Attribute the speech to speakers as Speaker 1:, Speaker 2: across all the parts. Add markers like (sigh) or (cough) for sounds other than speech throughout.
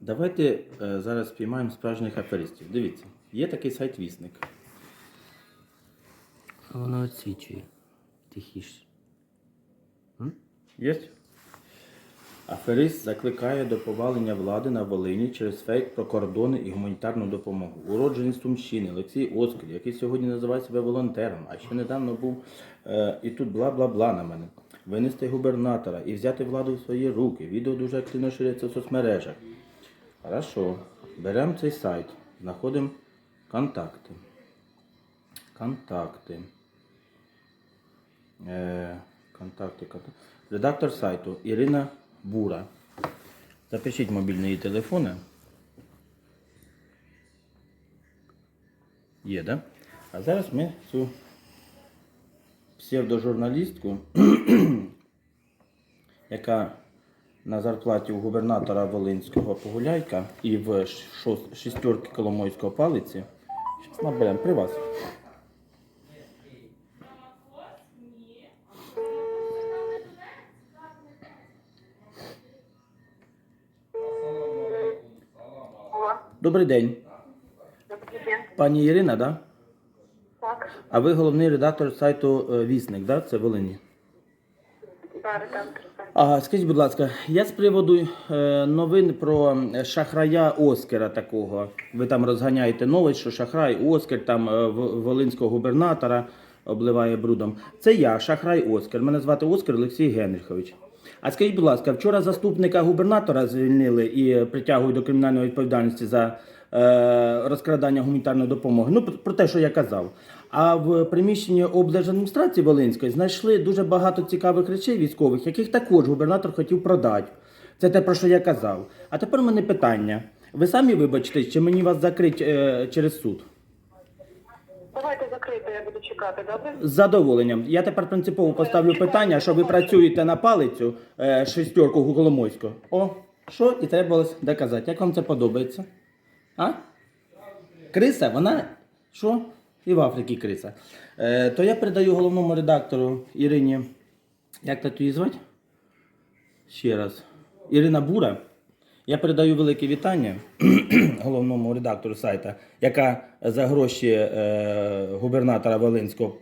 Speaker 1: Давайте е, зараз спіймаємо справжніх аферистів. Дивіться, є такий сайт Вісник.
Speaker 2: А воно відсвічує. Тихіше.
Speaker 1: Є? Аферист закликає до повалення влади на Волині через фейк про кордони і гуманітарну допомогу. Уродженець Сумщини Олексій Оскар, який сьогодні називає себе волонтером, а ще недавно був е, і тут бла-бла-бла на мене. Винести губернатора і взяти владу в свої руки. Відео дуже активно ширяться в соцмережах. Хорошо. Беремо цей сайт, знаходимо контакти. Контакти. Е, контакти, контакти. Редактор сайту Ірина Бура. Запишіть мобільні телефони. Є, да? А зараз ми цю псевдожурналістку, (clears throat) яка на зарплаті у губернатора Волинського Погуляйка і в шістерки Коломойського палиці. Щас наберемо при вас. Добрий день. Пані Ірина, да?
Speaker 3: Так,
Speaker 1: А ви головний редактор сайту е, Вісник, да? Це Волині.
Speaker 3: да, редактор.
Speaker 1: Ага, скажіть, будь ласка, я з приводу е, новин про е, шахрая Оскара такого. Ви там розганяєте новость, що шахрай Оскар там е, волинського губернатора обливає брудом. Це я, шахрай Оскар. Мене звати Оскар Олексій Генрихович. А скажіть, будь ласка, вчора заступника губернатора звільнили і притягують до кримінальної відповідальності за е, розкрадання гуманітарної допомоги. Ну, про те, що я казав. А в приміщенні облдержадміністрації Волинської знайшли дуже багато цікавих речей військових, яких також губернатор хотів продати. Це те, про що я казав. А тепер у мене питання. Ви самі вибачте, чи мені вас закрить е, через суд?
Speaker 3: Давайте закрити, я буду чекати, добре?
Speaker 1: З задоволенням. Я тепер принципово поставлю питання, що ви працюєте на палицю е, шестерку Гуголомойську. О, що і треба було доказати. Як вам це подобається? А? Криса, вона що? І в Африці криса. Е, то я передаю головному редактору Ірині. Як так її звати? Ще раз. Ірина Бура. Я передаю велике вітання (clears throat) головному редактору сайта, яка за гроші е, губернатора Волинського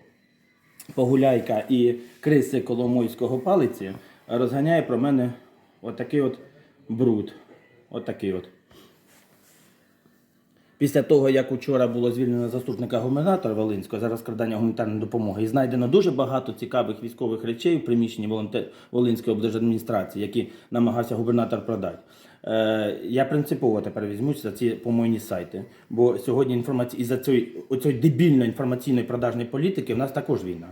Speaker 1: Погуляйка і Криси Коломойського палиці розганяє про мене отакий от бруд. Отакий от. Після того, як учора було звільнено заступника губернатора Волинського за розкрадання гуманітарної допомоги, і знайдено дуже багато цікавих військових речей у приміщенні волонте- Волинської облдержадміністрації, які намагався губернатор продати. Е, я принципово тепер візьмусь за ці помойні сайти. Бо сьогодні інформаці... із-за цієї оцієї дебільної інформаційної продажної політики в нас також війна.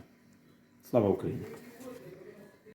Speaker 1: Слава Україні!